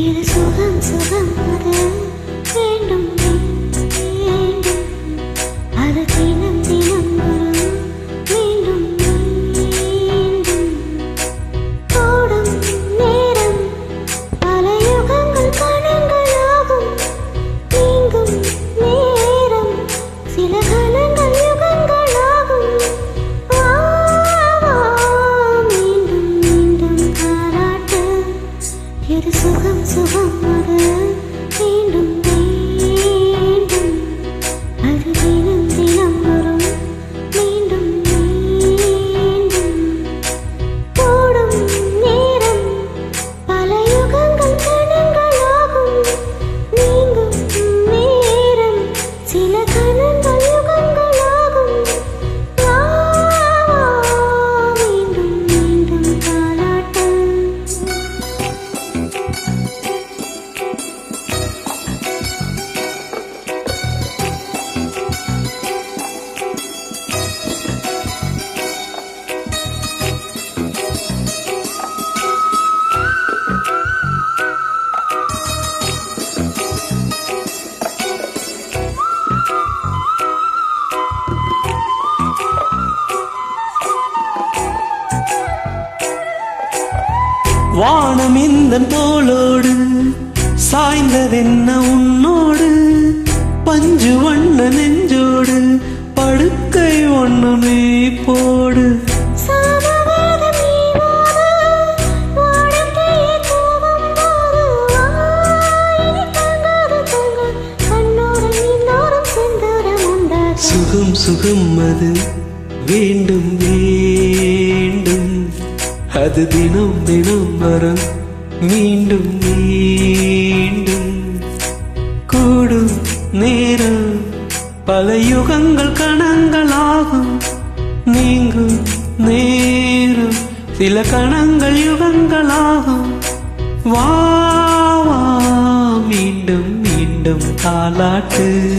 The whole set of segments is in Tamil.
Yeah, the எது சுகம் சுகம் அது இந்த தோளோடு சாய்ந்ததென்ன உன்னோடு பஞ்சு வண்ண நெஞ்சோடு படுக்கை ஒண்ணு நீ போடு. சுகம் சுகம் அது வேண்டும் வேண்டும். அது தினம் தினம் வரும் மீண்டும் மீண்டும் கூடும் நேரம். பல யுகங்கள் கணங்களாகும். நீங்கும் நேரம். சில கணங்கள் யுகங்களாகும். வா மீண்டும் மீண்டும் தாலாட்டு.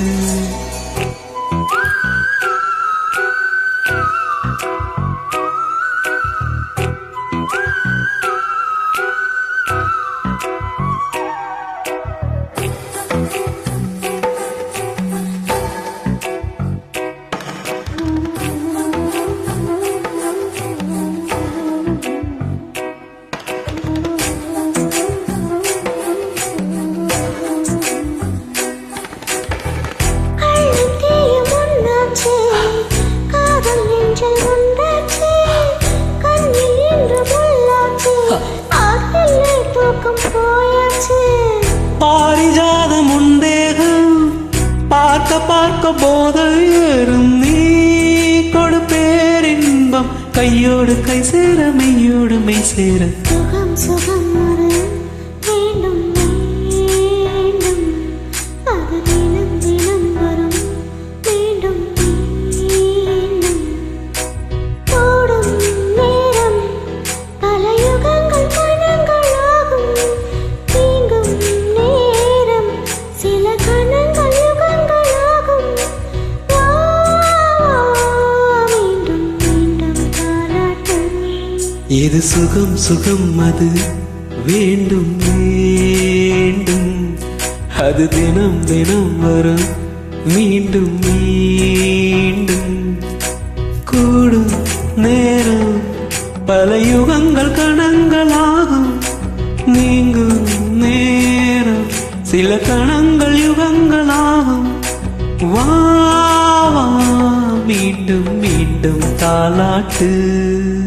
போதை நீ கொடு பேரின்பம். கையோடு கை சேர மெய்யோடு மெய் சேர. சுகம் சுகம். இது சுகம் சுகம் அது? வேண்டும் வேண்டும் அது தினம் தினம் வரும். மீண்டும் மீண்டும். கூடும் நேரம். பல யுகங்கள் கணங்களாகும். நீங்கும் நேரம். சில கணங்கள் யுகங்களாகும். வா மீண்டும் மீண்டும் தாலாட்டு.